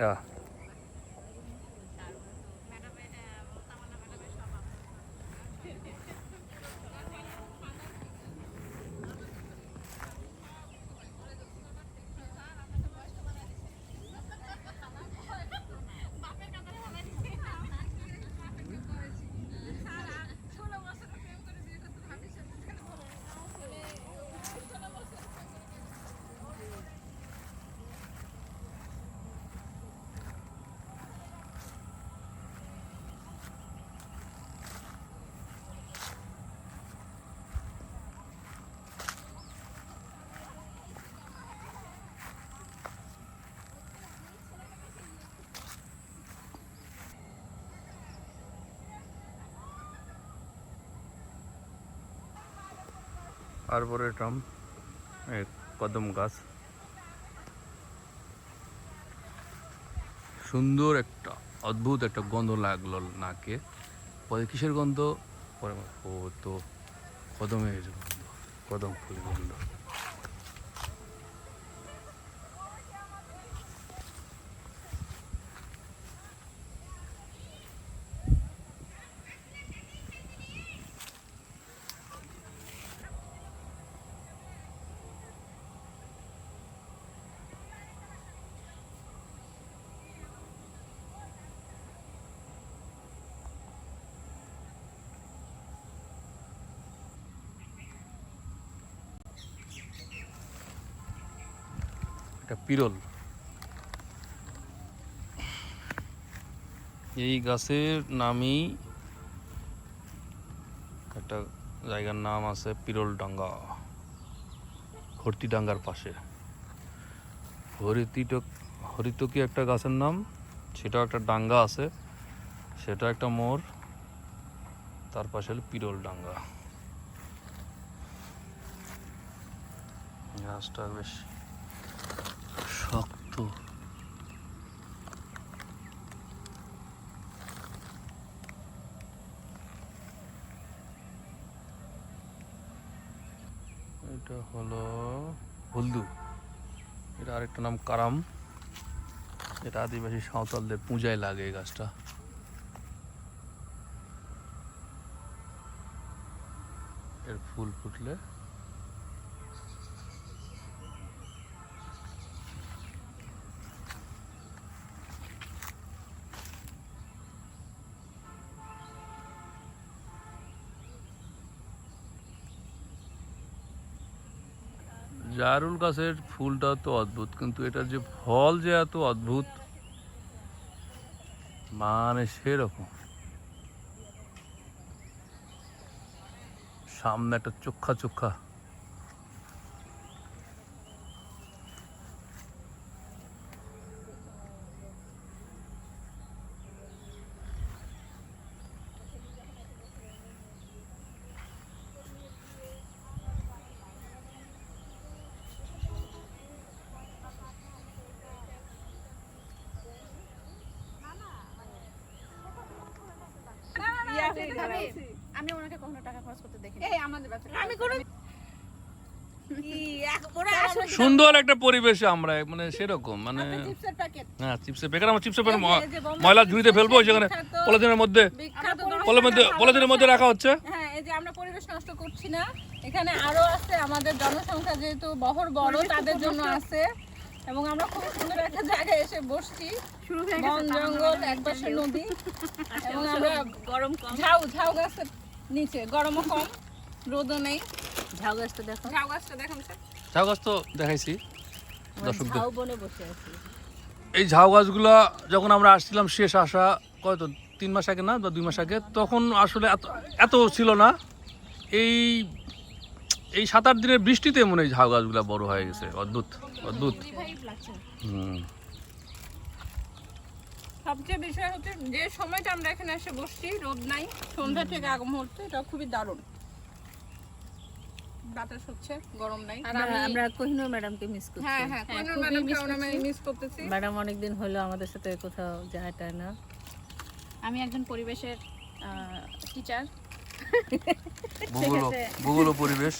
Yeah. আরবোরেটম কদম গাছ। সুন্দর একটা, অদ্ভুত একটা গন্ধ লাগল নাকে। পরে কিসের গন্ধ? পরে ও তো কদমের গন্ধ, কদম ফুল গন্ধ। একটা পিরল। এই গাছের নামই একটা জায়গার নাম আছে পিরল ডাঙ্গা হরতি ডাঙ্গার পাশে। হরিতিটক হরিতকি একটা গাছের নাম, সেটাও একটা ডাঙ্গা আছে, সেটা একটা মোর, তার পাশে হলো পিরল ডাঙ্গা গাছটা বেশ শক্ত এটা হলো হলদু। এটা আরেকটা নাম কারাম। এটা আদিবাসী সাঁওতালদের পূজায় লাগে এই গাছটা। এর ফুল ফুটলে জারুল গাছের ফুলটা তো অদ্ভুত, কিন্তু এটার যে ফল যে এত অদ্ভুত মানে সেরকম। সামনে একটা চোখা চোখা। আমি ওনাকে কখনো টাকা খরচ করতে দেখি এই আমাদের বাচ্চা। আমি কোনো সুন্দর একটা পরিবেশে আমরা মানে সেরকম মানে চিপসের প্যাকেট হ্যাঁ চিপসের প্যাকেট আমার চিপসের প্যাকেট ময়লা ঝুড়িতে ফেলব সেখানে পলিথিনের মধ্যে পলিথিনের মধ্যে রাখা হচ্ছে? হ্যাঁ এই যে আমরা পরিবেশ নষ্ট করছি না এখানে আরও আছে আমাদের জনসংখ্যা যেহেতু বহর বড় তাদের জন্য আছে। এবং আমরা খুব সুন্দর একটা জায়গায় এসে বসছি। শুরু হয়ে বন গেছে জঙ্গল একপাশে নদী। এবং আমরা গরম কম। ঝাউ ঝাউ গাছের নিচে গরমও কম রোদও নেই। ঝাউ গাছটা দেখো। ঝাউ গাছটা দেখান স্যার ঝাউ গাছ তো দেখাইছি দর্শকদের। ঝাউ বনে বসে আছি। এই ঝাউ গাছগুলো যখন আমরা আসছিলাম শেষ আসা কত তিন মাস আগে না বা দুই মাস আগে তখন আসলে এত এত ছিল না। এই এই সাত আট দিনের বৃষ্টিতে মনে হয় ঝাউ গাছগুলো বড় হয়ে গেছে অদ্ভুত। অদ্ভুত। হুম। সবচেয়ে বিষয় হচ্ছে যে সময়টা আমরা এখানে এসে বসছি রোদ নাই সন্ধ্যা থেকে আগ মুহূর্তে এটা খুবই দারুণ। বাতাস হচ্ছে গরম নাই। আর আমি আমরা কোহিনুর ম্যাডামকে মিস করছি। হ্যাঁ হ্যাঁ কোহিনুর ম্যাডামকে আমরা মিস করতেছি। ম্যাডাম অনেকদিন হলো আমাদের সাথে কোথাও যায় টায় না। আমি একজন পরিবেশের টিচার ভূগোল ভূগোল পরিবেশ।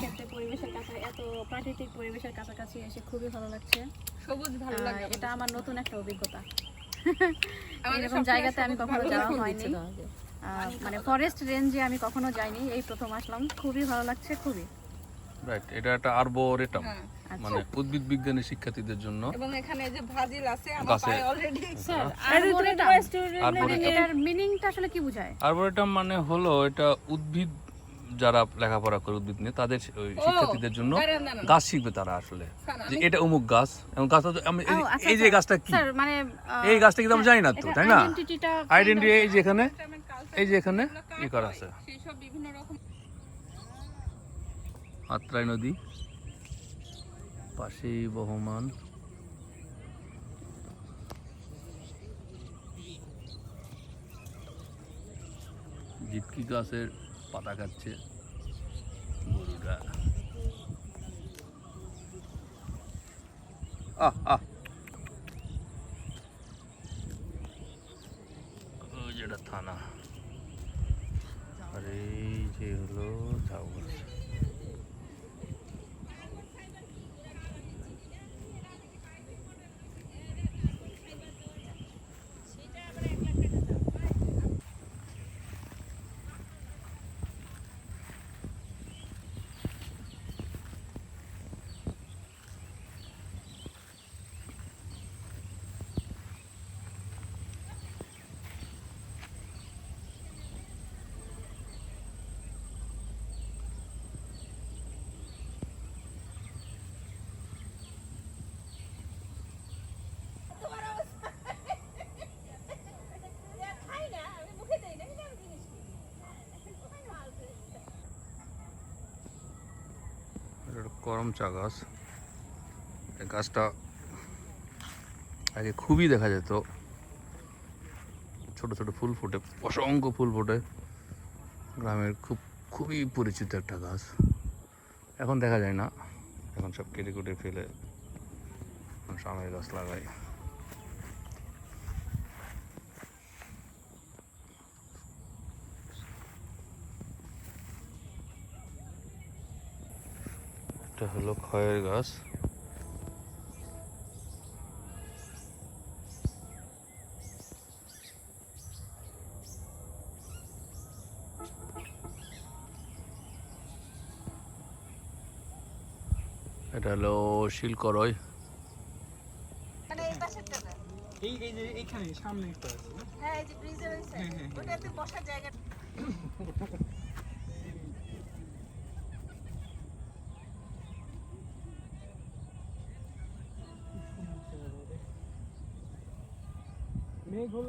ক্ষেত্রে পরিবেশের কাছে এত প্রাকৃতিক পরিবেশের কাছাকাছি এসে খুবই ভালো লাগছে। সবুজ ভালো লাগে এটা আমার নতুন একটা অভিজ্ঞতা। এরকম জায়গাতে আমি কখনো যাওয়া হয়নি। মানে ফরেস্ট রেঞ্জে আমি কখনো যাইনি এই প্রথম আসলাম। খুবই ভালো লাগছে খুবই। রাইট এটা একটা আরবোরেটাম হ্যাঁ। মানে উদ্ভিদ বিজ্ঞানের শিক্ষার্থীদের জন্য। এবং এখানে যে ভাজিল আছে আমার পায়ে অলরেডি স্যার Arboretum. এটার মিনিংটা আসলে কি বোঝায়? আরবোরেটাম মানে হলো এটা উদ্ভিদ যারা লেখাপড়া করে উদ্ভিদ নিয়ে তাদের ওই শিক্ষার্থীদের জন্য। গাছ শিখবে তারা আসলে। যে এটা অমুক গাছ এবং গাছটা আমি এই- আচ্ছা, এই যে আচ্ছা। গাছটা কি? মানে এই গাছটা কিন্তু আমি জানি না তো তাই না? আইডেন্টি এই যে এখানে এই যে এখানে ই করা আছে। আত্রাই নদী পাশেই বহমান। জিটকি গাছের পাতা খাচ্ছে। গরুটা আহ আহ। যেটা থানা। আর এই যে হলো ঝাউ করম চা গাছ। এই গাছটা আগে খুবই দেখা যেত। ছোট ছোট ফুল ফোটে, অসংখ্য ফুল ফোটে। গ্রামের খুব, খুবই পরিচিত একটা গাছ। এখন দেখা যায় না। এখন সব কেটে কুটে ফেলে আমের গাছ লাগায় এটা হলো খয়ের গাছ। এটা হলো শিলকরয় এই এই যে এইখানে সামনে একটা আছে না? হ্যাঁ, হ্যাঁ, মেঘ হলে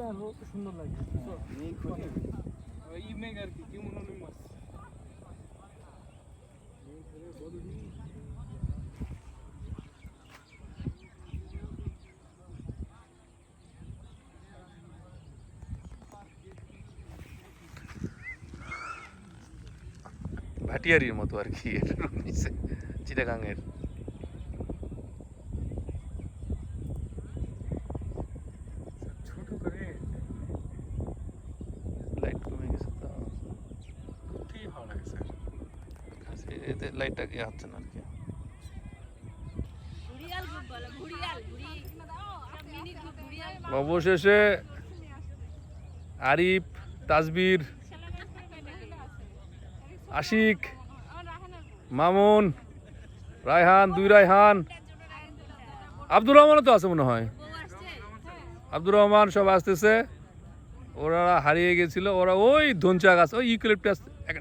আরও সুন্দর আর কি কেমন হলে মাছ ভাটিয়ারির মতো আর কি এটা নিচে চিটাগাঙের ছোট করে লাইট কমে গেছে তো খুবই ভালো লাগে স্যার লাইটটা কি হচ্ছে না আর কি। অবশেষে আরিফ তাজবির আশিক মামুন রায়হান দুই রায়হান। আব্দুর রহমানও তো আছে মনে হয়। আব্দুর রহমান সব আসতেছে। ওরা হারিয়ে গেছিল। ওরা ওই ধনচা গাছ ওই ইউক্যালিপটাস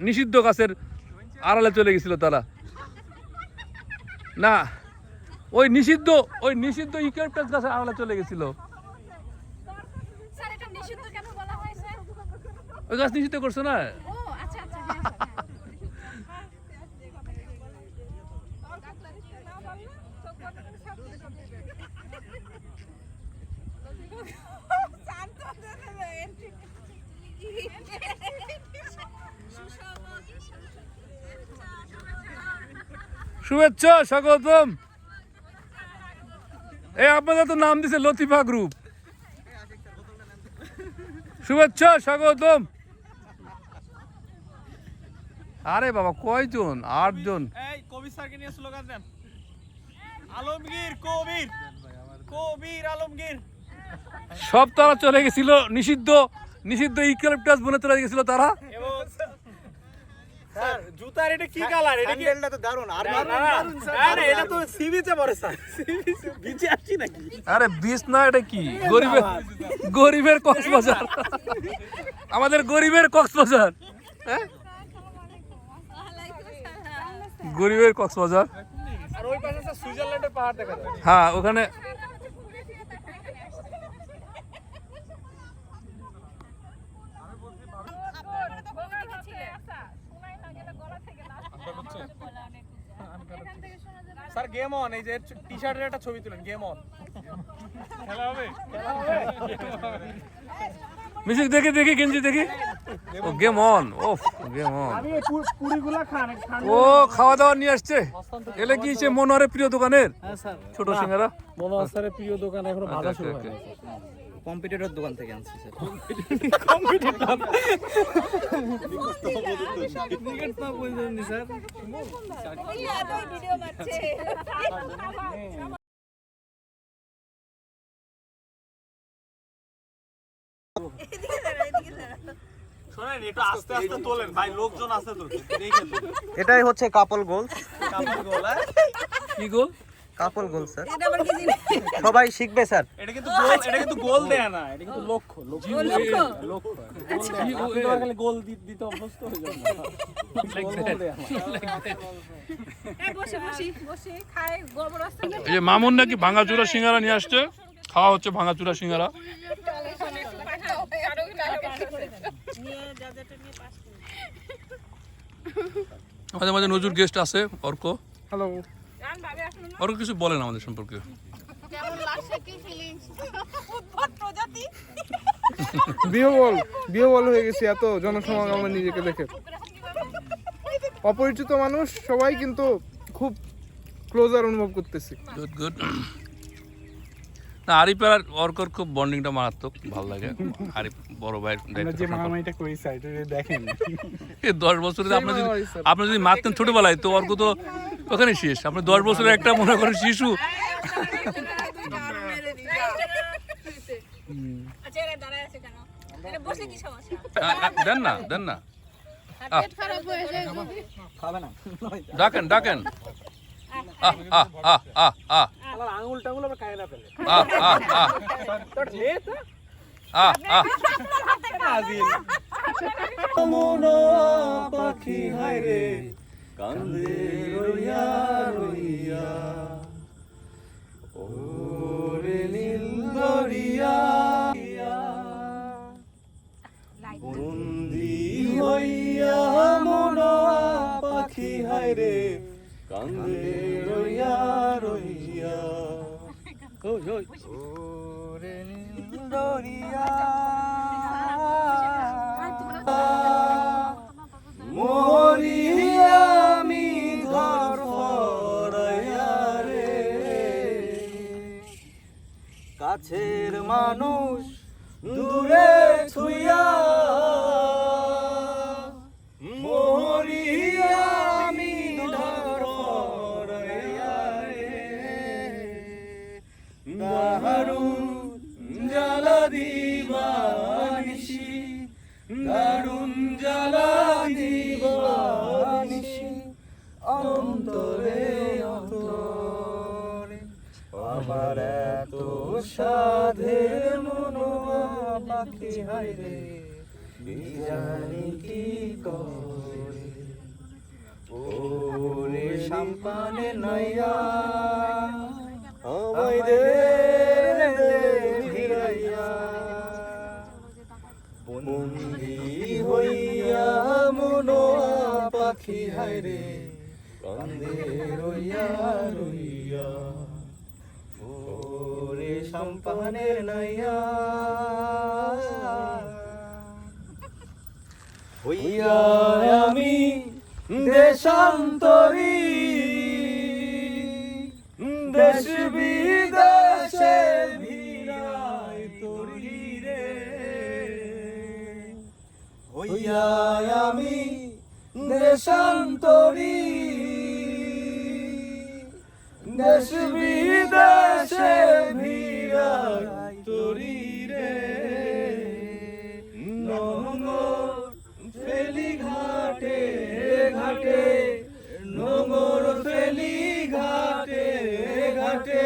নিষিদ্ধ গাছের আড়ালে চলে গেছিল তারা। না ওই নিষিদ্ধ ওই নিষিদ্ধ ইউক্যালিপটাস গাছের আড়ালে চলে গেছিল। হয় ওই গাছ নিষিদ্ধ করছ না ও আচ্ছা আচ্ছা হ্যাঁ, স্যার, হ্যাঁ। শুভেচ্ছা স্বাগতম। এই আপনাদের তো নাম দিছে লতিফা গ্রুপ শুভেচ্ছা স্বাগতম। আরে বাবা কয়জন? আটজন? এই কবির স্যারকে নিয়ে স্লোগান দেন। আলমগীর কবির। কবির আলমগীর। সব তারা চলে গেছিল নিষিদ্ধ নিষিদ্ধ ইউক্যালিপটাস বনে চলে গেছিল তারা। স্যার জুতার এটা কি কালার এটা কি হ্যান্ডেলটা তো দারুণ আর না, না, না, না, এটা তো সি বিচে পড়ে স্যার। সি বিচে বিচে আসছি নাকি? আরে বিষ না এটা কি? গরিবের গরিবের কক্সবাজার। আমাদের গরিবের কক্সবাজার। হ্যাঁ? গরিবের কক্সবাজার। আর ওই পাশে সুইজারল্যান্ডের পাহাড় দেখা যায়। হ্যাঁ ওখানে স্যার গেম অন এই যে টি শার্টের একটা ছবি তুলেন গেম অন খেলা হবে? খেলা হবে। মিউজিক দেখি দেখি গেঞ্জি দেখি। ও গেম অন ও গেম অন আমি এই পুরিগুলা খান খান ও খাওয়া দাওয়া নিয়ে আসছে। এলে কি সে মনোহরের প্রিয় দোকানের? হ্যাঁ স্যার। ছোট সিঙ্গারা? মনোহর স্যারের প্রিয় দোকান এখন ভালো আচ্ছা, শুরু আচ্ছা। কম্পিটিটর দোকান থেকে আনছি স্যার। শোনেন একটু আস্তে আস্তে তোলেন। ভাই লোকজন আছে তো এটাই হচ্ছে কাপল গোল। কাপড় গোলা কি গো কাপল গোল স্যার। সবাই শিখবে স্যার। এটা কিন্তু গোল এটা কিন্তু গোল দেয়া না এটা কিন্তু লক্ষ্য লক্ষ্য। লক্ষ্য? আপনি তো আর গোল দিতে অভ্যস্ত হয়ে যান গোল দেয়া না। বসে বসি বসে খাই গোবর আসতে এই যে মামুন নাকি ভাঙাচুরা সিঙ্গারা নিয়ে আসছে? খাওয়া হচ্ছে ভাঙাচুরা সিঙ্গারা। মাঝে মাঝে নজর গেস্ট আছে অর্ক। হ্যালো অর্ক কিছু বলেন আমাদের সম্পর্কে। বিহবল বিহবল হয়ে গেছি এত জনসমাগমে নিজেকে দেখে। অপরিচিত মানুষ সবাই কিন্তু খুব ক্লোজার অনুভব করতেছি। গুড গুড না আরিফের আর অর্কর খুব বন্ডিংটা মারাত্মক ভালো লাগে। আরিফ বড় ভাইয়ের যে মামাইটা করি সাইড দেখেন। এই দশ বছরে আপনার যদি আপনি যদি মারতেন ছোটবেলায় তো অর্ক তো ওখানে শেষ। আপনি দশ বছরের একটা মনে করেন শিশু। আচ্ছা দেন না দেন না। আহ, ডাকেন ডাকেন। আহ আহ আহ আহ আহ। আঙুল টাঙুল আবার কায় না ফেলে। আহ আহ আহ। তোর মেয়ে তো? আহ আহ। পাখি হায় রে। কান্দে রইয়া রইয়া। ওরে নীল দরিয়া। বন্দি হইয়া মনা পাখি হায় কান্দে ওরে দরিয়া। মরিয়া আমি ধর রে। কাছের মানুষ দূরে ছুইয়া পাখি হায় রে। কান্দে রইয়া রইয়া। ওরে সম্পানের নাইয়া। হইয়া আমি দেশান্তরী। দেশ বিদেশে ভিড়াই তরি রে। হইয়া আমি দেশান্তরী দেশ বিদেশে ভিড়াই তরি রে। নোংর ফেলি ঘাটে ঘাটে নোংর ফেলি ঘাটে ঘাটে,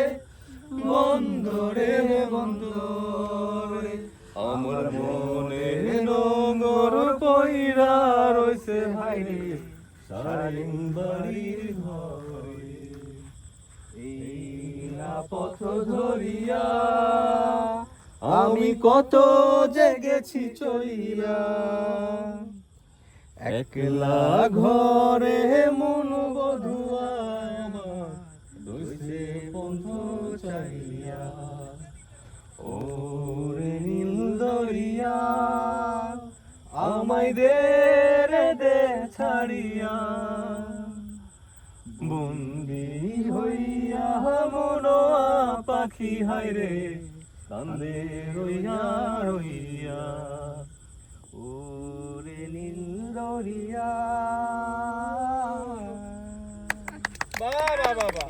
বন্দরে বন্দরে। আমার মনে নোংর কইরা রইছে ভাই রে পথ ধরিয়া আমি কত জেগেছি চলিয়া। একলা ঘরে মন বধুয়া বন্ধু চাইয়া ওরে নীল দরিয়া, আমায় দে পাখি হায় রে। কান্দে রইয়া রইয়া ওরে নীল দরিয়া। বাবা বাবা